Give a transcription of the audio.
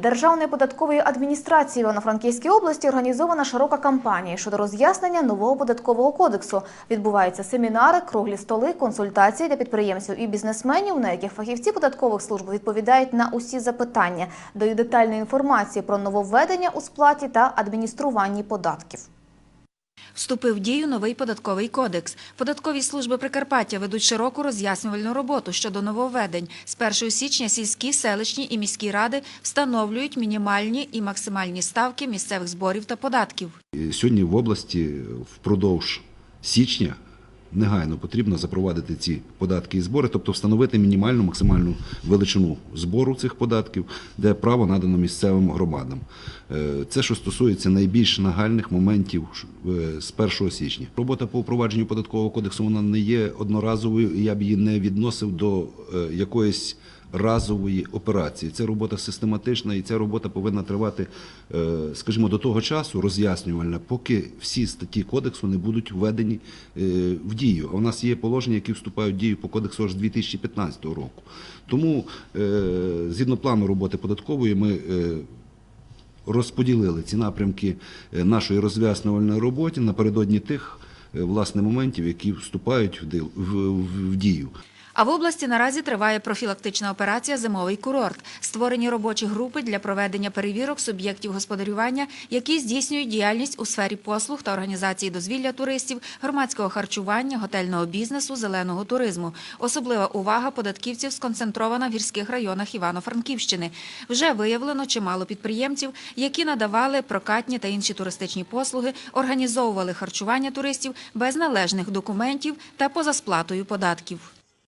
Державною податковою адміністрацією Івано-Франківській області організована широка кампанія щодо роз'яснення нового податкового кодексу. Відбуваються семінари, круглі столи, консультації для підприємців і бізнесменів, на яких фахівці податкових служб відповідають на усі запитання, дають детальну інформацію про нововведення у сплаті та адмініструванні податків. Вступив в дію новий податковий кодекс. Податкові служби Прикарпаття ведуть широку роз'яснювальну роботу щодо нововведень. З 1 січня сільські, селищні і міські ради встановлюють мінімальні і максимальні ставки місцевих зборів та податків. Сьогодні в області впродовж січня негайно потрібно запровадити ці податки і збори, тобто встановити мінімальну максимальну величину збору цих податків, де право надано місцевим громадам. Е, Це що стосується найбільш нагальних моментів е, з 1 січня. Робота по впровадженню податкового кодексу вона не є одноразовою, і я б її не відносив до е, якоїсь разової операції. Це робота систематична, і ця робота повинна тривати, е, скажімо, до того часу роз'яснювальна, поки всі статті кодексу не будуть введені е, в дію. А у нас є положення, які вступають в дію по кодексу аж 2015 року. Тому, е, згідно плану роботи податкової, ми розподілили ці напрямки нашої розв'яснювальної роботи напередодні тих власне моментів, які вступають в в- в- в дію. А в області наразі триває профілактична операція Зимовий курорт. Створені робочі групи для проведення перевірок суб'єктів господарювання, які здійснюють діяльність у сфері послуг та організації дозвілля туристів, громадського харчування, готельного бізнесу, зеленого туризму. Особлива увага податківців сконцентрована в гірських районах Івано-Франківщини. Вже виявлено чимало підприємців, які надавали прокатні та інші туристичні послуги, організовували харчування туристів без належних документів та поза сплатою податків.